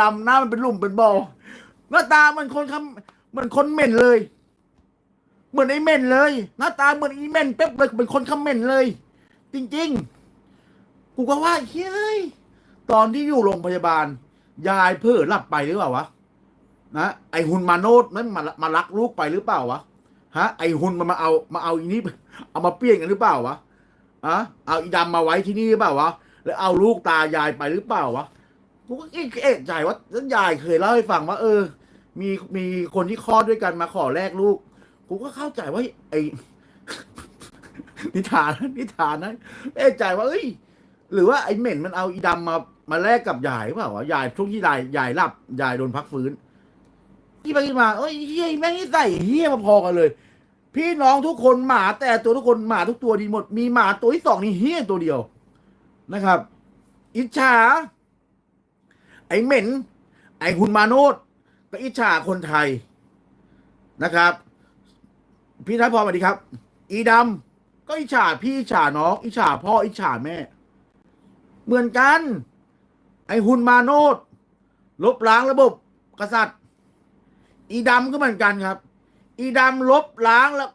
ดำหน้ามันเป็นหลุมเป็นบ่อหน้าตาเหมันคนคำเหมือนคนเหม็นเลย เหมือนไอ้เหม็นเลย หน้าตาเหมือนไอ้เหม็นเป๊บเลยเป็นคนคำเหม็นเลย จริง ๆ กูก็ว่าเฮ้ยตอนที่อยู่โรงพยาบาล ยายเพ้อหลับไปหรือเปล่าวะนะไอหุนมาโนดมันมามารักลูกไปหรือเปล่าวะฮะ ไอหุนมันมาเอามาเอาอีนี้เอามาเปลี่ยนกันหรือเปล่าวะอะเอาอีดำมาไว้ที่นี่หรือเปล่าวะแล้วเอาลูกตายายไปหรือเปล่าวะ กูก็เอะใจว่าแล้วยายเคยเล่าให้ฟังว่า เออ มีมีคนที่คลอดด้วยกันมาขอแลกลูก กูก็เข้าใจว่าไอ้นิทานนิทานนะเอะใจว่าเอ้ย หรือว่าไอ้เหม็นมันเอาอีดำมามาแลกกับยายหรือเปล่าวะยายช่วงที่ยายยายหลับยายโดนพักฟื้นที่ไปมาเอ้ยเฮียแม่งนี่ใส่เฮียมาพอกันเลย พี่น้องทุกคนหมาแต่ตัวทุกคนหมาทุกตัวดีหมด มีหมาตัวที่สองนี่เฮียตัวเดียวนะครับ อิจฉา ไอ้เหม็น ไอ้คุณมาโนดก็อิจฉาคนไทยนะครับ พี่ทัพพรสวัสดีครับ อีดำก็อิจฉาพี่อิจฉาน้อง อิจฉาพ่ออิจฉาแม่ เหมือนกัน ไอ้หุนมาโนดลบล้างระบบกษัตริย์ อีดำก็เหมือนกันครับ อีดำลบล้างแล้ว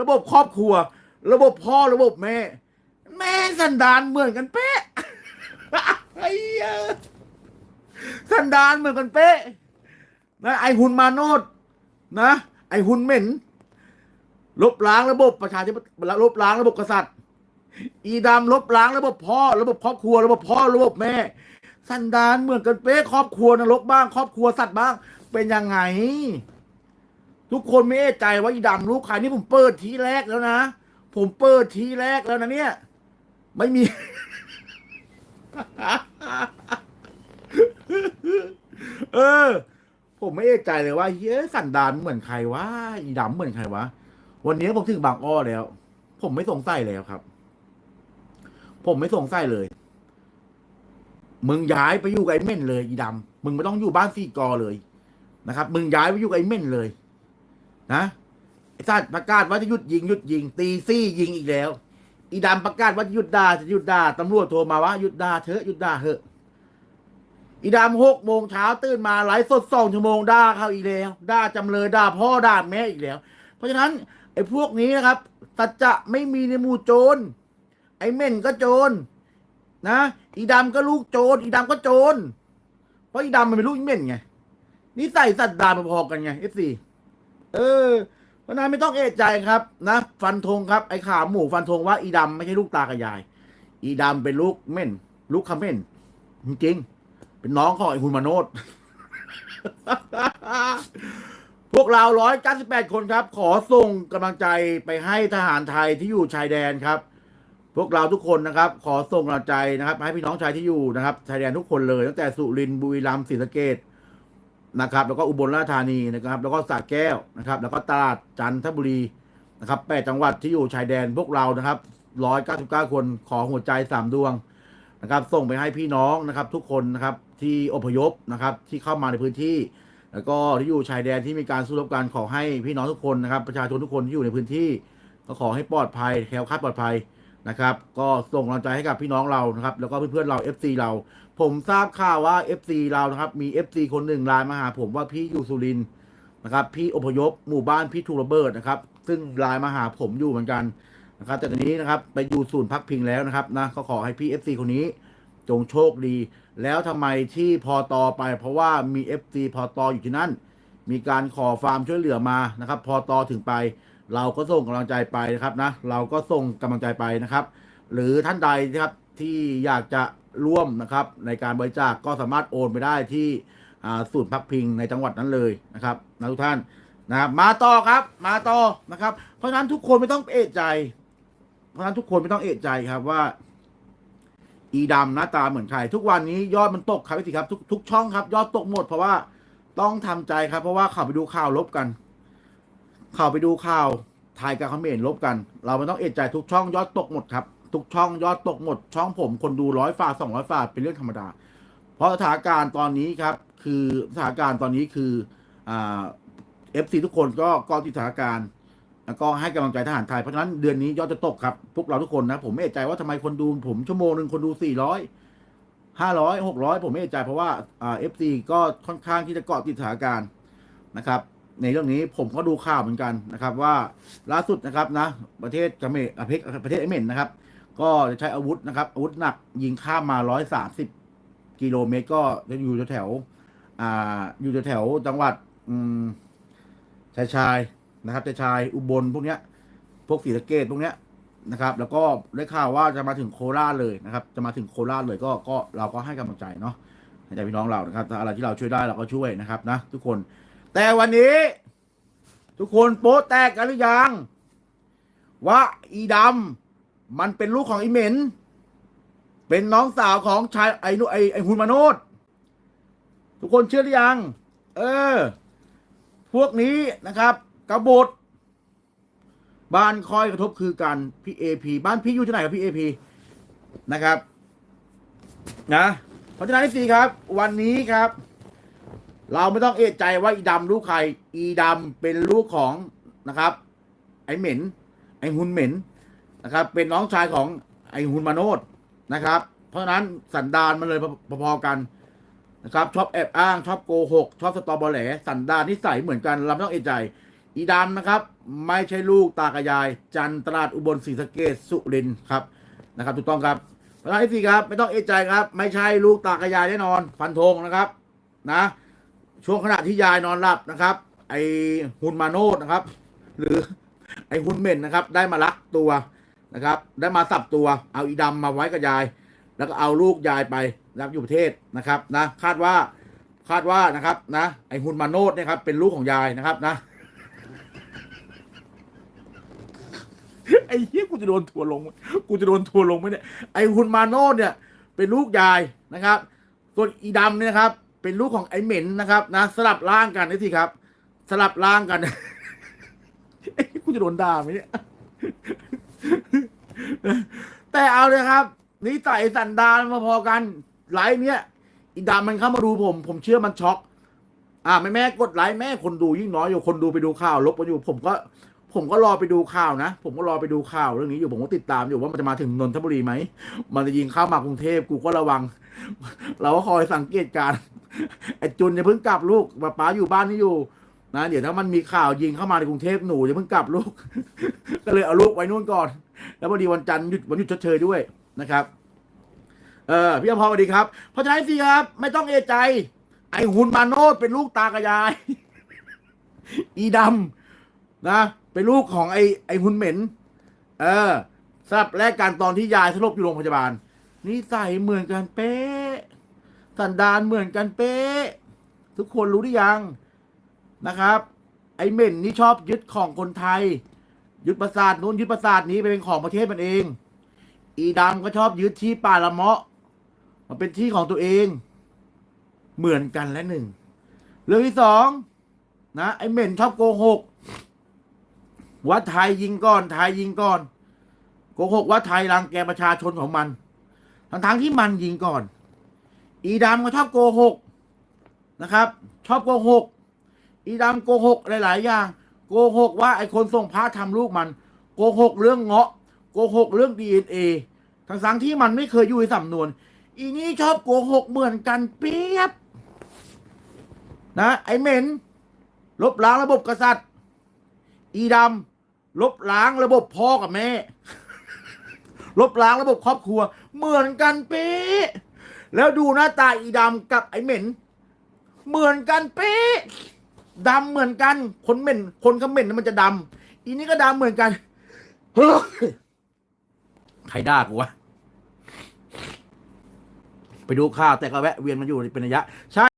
ระบบครอบครัว ระบบพ่อระบบแม่ แม่สันดานเหมือนกันเป๊ะไอ้ สันดานเหมือนกันเป๊ะนะไอหุ่นมาโนดนะ ไอหุ่นเหม็นลบล้างระบบประชาธิปไตยลบล้างระบบกษัตริย์ อีดำลบล้างระบบพ่อ ระบบครอบครัว ระบบพ่อระบบแม่ สันดานเหมือนกันเป๊ะครอบครัวนรกบ้าง ครอบครัวสัตว์บ้าง เป็นยังไง ทุกคนไม่เอะใจว่าอีดำลูกใครนี่ผมเปิดทีแรกแล้วนะผมเปิดทีแรกแล้วนะเนี่ย ไม่มี เออ ผมไม่เอะใจเลยว่าเฮ้ยสันดานเหมือนใครวะอีดำเหมือนใครวะวันนี้ผมถึงบางอ้อแล้ว ผมไม่สงสัยแล้วครับ ผมไม่สงสัยเลย มึงย้ายไปอยู่กับไอ้เม่นเลยอีดำมึงไม่ต้องอยู่บ้านสี่กอเลยนะครับ มึงย้ายไปอยู่กับไอ้เม่นเลย นะไอ้สัตว์ประกาศว่าจะหยุดยิงหยุดยิง ตีซี่ยิงอีกแล้ว อีดำประกาศว่าจะหยุดด่าจะหยุดด่าตำรวจโทรมาว่าหยุดด่าเถอะหยุดด่าเถอะ อีดำหกโมงเช้าตื่นมาไลฟ์สดสองชั่วโมงด่าเขาอีกแล้วด่าจำเลยด่าพ่อด่าแม่อีกแล้ว เพราะฉะนั้นไอ้พวกนี้นะครับสัจจะไม่มีในหมู่โจรไอ้เม่นก็โจรนะอีดำก็ลูกโจรอีดำก็โจรเพราะอีดำมันเป็นลูกอีเม่นไงนิสัยสัตว์ดานพอๆกันไงเอฟซีเออเพราะนั้นไม่ต้องเอะใจครับ นะ ฟันธงครับไอ้ขาหมูฟันธงว่าอีดำไม่ใช่ลูกตากับยาย อีดำเป็นลูกเม่น ลูกคำเม่นจริง เป็นน้องของไอ้คุณมาโนดพวกเราร้อยเก้าสิบแปดคนครับ ขอส่งกำลังใจไปให้ทหารไทยที่อยู่ชายแดนครับ พวกเราทุกคนนะครับ ขอส่งกำลังใจนะครับ ให้พี่น้องชายที่อยู่นะครับ ชายแดนทุกคนเลยตั้งแต่สุรินทร์บุรีรัมย์ศรีสะเกษนะครับ แล้วก็อุบลราชธานีนะครับ แล้วก็สระแก้วนะครับ แล้วก็ตราดจันทบุรีนะครับแปดจังหวัดที่อยู่ชายแดนพวกเรานะครับร้อยเก้าสิบเก้าคนขอหัวใจสามดวง นะครับส่งไปให้พี่น้องนะครับ ทุกคนนะครับที่อพยพนะครับ ที่เข้ามาในพื้นที่ แล้วก็ที่อยู่ชายแดนที่มีการสู้รบกันขอให้พี่น้องทุกคนนะครับ ประชาชนทุกคนที่อยู่ในพื้นที่ ก็ขอให้ปลอดภัยแคล้วคลาดปลอดภัยนะครับ ก็ส่งกำลังใจให้กับพี่น้องเรานะครับ แล้วก็เพื่อนๆเรา FC เรา ผมทราบข่าวว่า FC เรานะครับ มี FC คนหนึ่งไลน์มาหาผมว่าพี่อยู่สุรินทร์นะครับ พี่อพยพหมู่บ้านพี่ทูระเบิดนะครับ ซึ่งไลน์มาหาผมอยู่เหมือนกัน นะครับแต่ตอนนี้นะครับไปอยู่ศูนย์พักพิงแล้วนะครับนะก็ขอให้พี่ FC คนนี้จงโชคดี แล้วทำไมที่พอตอไป เพราะว่ามี FC พอตออยู่ที่นั่น มีการขอฟาร์มช่วยเหลือมานะครับ พอตอถึงไป เราก็ส่งกำลังใจไปนะครับนะเราก็ส่งกำลังใจไปนะครับ หรือท่านใดนะครับที่อยากจะร่วมนะครับ ในการบริจาคก็สามารถโอนไปได้ที่อ่าศูนย์พักพิงในจังหวัดนั้นเลยนะครับนะทุกท่านนะครับมาต่อครับ มาต่อนะครับ เพราะฉะนั้นทุกคนไม่ต้องเอะใจ เพราะฉะนั้นทุกคนไม่ต้องเอะใจครับว่า อีดำหน้าตาเหมือนใคร ทุกวันนี้ยอดมันตกครับพี่สิครับ ทุกทุกช่องครับ ยอดตกหมด เพราะว่าต้องทำใจครับ เพราะว่าข่าวไปดูข่าวลบกันข่าวไปดูข่าวไทยกับเขมรลบกัน เราไม่ต้องเอะใจทุกช่องยอดตกหมดครับ ทุกช่องยอดตกหมด ช่องผมคนดูร้อยฝ่าสองร้อยฝ่าเป็นเรื่องธรรมดา เพราะสถานการณ์ตอนนี้ครับ คือสถานการณ์ตอนนี้คืออ่าเอฟซีทุกคนก็ก็ติดสถานการณ์ แล้วก็ให้กำลังใจทหารไทยเพราะฉะนั้นเดือนนี้ยอดจะตกครับ พวกเราทุกคนนะ ผมไม่เอะใจว่าทำไมคนดูผมชั่วโมงหนึ่งคนดูสี่ร้อยห้าร้อยหกร้อยผมไม่แน่ใจเพราะว่าเอฟซีก็ค่อนข้างที่จะเกาะติดสถานการณ์นะครับ ในเรื่องนี้ผมก็ดูข่าวเหมือนกันนะครับ ว่าล่าสุดนะครับนะ ประเทศเขมรอะประเทศประเทศเอเมนนะครับ ก็จะใช้อาวุธนะครับอาวุธหนักยิงข้ามมาร้อยสามสิบกิโลเมตร ก็จะอยู่แถวอ่าอยู่แถวจังหวัดชายชาย นะครับชายชายอุบลพวกเนี้ย พวกศรีสะเกดพวกเนี้ยนะครับ แล้วก็ได้ข่าวว่าจะมาถึงโคราชเลยนะครับ จะมาถึงโคราชเลยก็ก็เราก็ให้กำลังใจเนาะให้ใจพี่น้องเรานะครับถ้าอะไรที่เราช่วยได้เราก็ช่วยนะครับนะทุกคน แต่วันนี้ ทุกคนโป๊ะแตกกันหรือยังว่าอีดำมันเป็นลูกของอีเหม็นเป็นน้องสาวของชายไอ้นุไอ้ไอ้หุนมโนดทุกคนเชื่อหรือยัง เออ พวกนี้นะครับ กบฏบ้านคอยกระทบคือกันพี่เอพีบ้านพี่อยู่ที่ไหนครับพี่เอพีนะครับ นะเพราะฉะนั้นสี่ครับ วันนี้ครับ เราไม่ต้องเอะใจว่าอีดำลูกใคร อีดำเป็นลูกของนะครับ ไอเหม็น ไอหุนเหม็นนะครับ เป็นน้องชายของไอหุนมาโนดนะครับ เพราะฉะนั้นสันดานมันเลยพอๆกันนะครับชอบแอบอ้างชอบโกหกชอบสตอเบอแหลสันดานนิสัยเหมือนกันเราไม่ต้องเอะใจ อีดำนะครับ ไม่ใช่ลูกตากระยาย จันทร์ตลาดอุบลศรีสะเกดสุรินครับนะครับถูกต้องครับเพราะฉะนั้นสี่ครับ ไม่ต้องเอใจครับ ไม่ใช่ลูกตากระยายแน่นอนฟันธงนะครับนะ ช่วงขณะที่ยายนอนหลับนะครับ ไอฮุนมาโนดนะครับ หรือไอฮุนเหม็นนะครับ ได้มาลักตัวนะครับ ได้มาสับตัวเอาอีดำมาไว้กับยาย แล้วก็เอาลูกยายไปรับอยู่ประเทศนะครับนะคาดว่าคาดว่านะครับนะไอฮุนมาโนดเนี่ยครับเป็นลูกของยายนะครับนะ ไอ้เหี้ยกูจะโดนทัวร์ลง กูจะโดนทัวร์ลงไหมเนี่ย ไอ้ฮุนมาโนดเนี่ย เป็นลูกยายนะครับ ส่วนอีดำเนี่ยนะครับ เป็นลูกของไอ้เหม็นนะครับนะสลับร่างกันนี่สิครับ สลับร่างกันเอ้กูจะโดนด่าไหมเนี่ย แต่เอาเลยครับนิสัยสันดานมาพอกันไลฟ์เนี้ยอีดำมันเข้ามาดูผม ผมเชื่อมันช็อก อ่าแม่แม่กดไลค์แม่คนดูยิ่งน้อยอยู่คนดูไปดูข่าวลบไปอยู่ผมก็ ผมก็รอไปดูข่าวนะ ผมก็รอไปดูข่าวเรื่องนี้อยู่ผมก็ติดตามอยู่ว่ามันจะมาถึงนนทบุรีไหม มันจะยิงเข้ามากรุงเทพกูก็ระวัง เราก็คอยสังเกตการไอ้จุนอย่าเพิ่งกลับลูกป้าป๋าอยู่บ้านนี่อยู่นะเดี๋ยวถ้ามันมีข่าวยิงเข้ามาในกรุงเทพหนูอย่าเพิ่งกลับลูก ก็เลยเอาลูกไว้นู่นก่อน แล้วพอดีวันจันทร์หยุดวันหยุดชดเชยด้วยนะครับ เออพี่อภรสวัสดีครับ เพราะฉะนั้นสิครับไม่ต้องเอะใจ ไอ้หุนมาโนดเป็นลูกตากระยาย อีดำ นะ เป็นลูกของไอ้ไอ้หุ่นเหม็น เออสลับแรกการตอนที่ยายสลบอยู่โรงพยาบาลนิสัยเหมือนกันเป๊ะสันดานเหมือนกันเป๊ะทุกคนรู้หรือยังนะครับ ไอ้เหม็นนี่ชอบยึดของคนไทย ยึดประสาทนู้นยึดประสาทนี้ไปเป็นของประเทศมันเอง อีดำก็ชอบยึดที่ป่าละเมาะมันเป็นที่ของตัวเอง เหมือนกันและหนึ่ง เรื่องที่สองนะไอ้เหม็นชอบโกหก ว่าไทยยิงก่อนไทยยิงก่อนโกหกว่าไทยรังแกประชาชนของมัน ทั้งๆที่มันยิงก่อน อีดำก็ชอบโกหกนะครับ ชอบโกหก อีดำโกหกหลาย ๆ อย่าง โกหกว่าไอ้คนส่งพระทำลูกมัน โกหกเรื่องเงาะ โกหกเรื่องดีเอ็นเอทั้งๆที่มันไม่เคยอยู่ในสำนวน อีนี่ชอบโกหกเหมือนกันเปียบนะไอ้เหม็นลบล้างระบบกษัตริย์ อีดำ ลบล้างระบบพ่อกับแม่ ลบล้างระบบครอบครัว เหมือนกันเป๊ะแล้วดูหน้าตาอีดำกับไอ้เหม็น เหมือนกันเป๊ะดำเหมือนกัน คนเหม็น คนเขาเหม็นมันจะดำอีนี่ก็ดำเหมือนกันเฮ้ยใครด่ากูวะไปดูข่าวแต่ก็แวะเวียนมาอยู่เป็นระยะใช่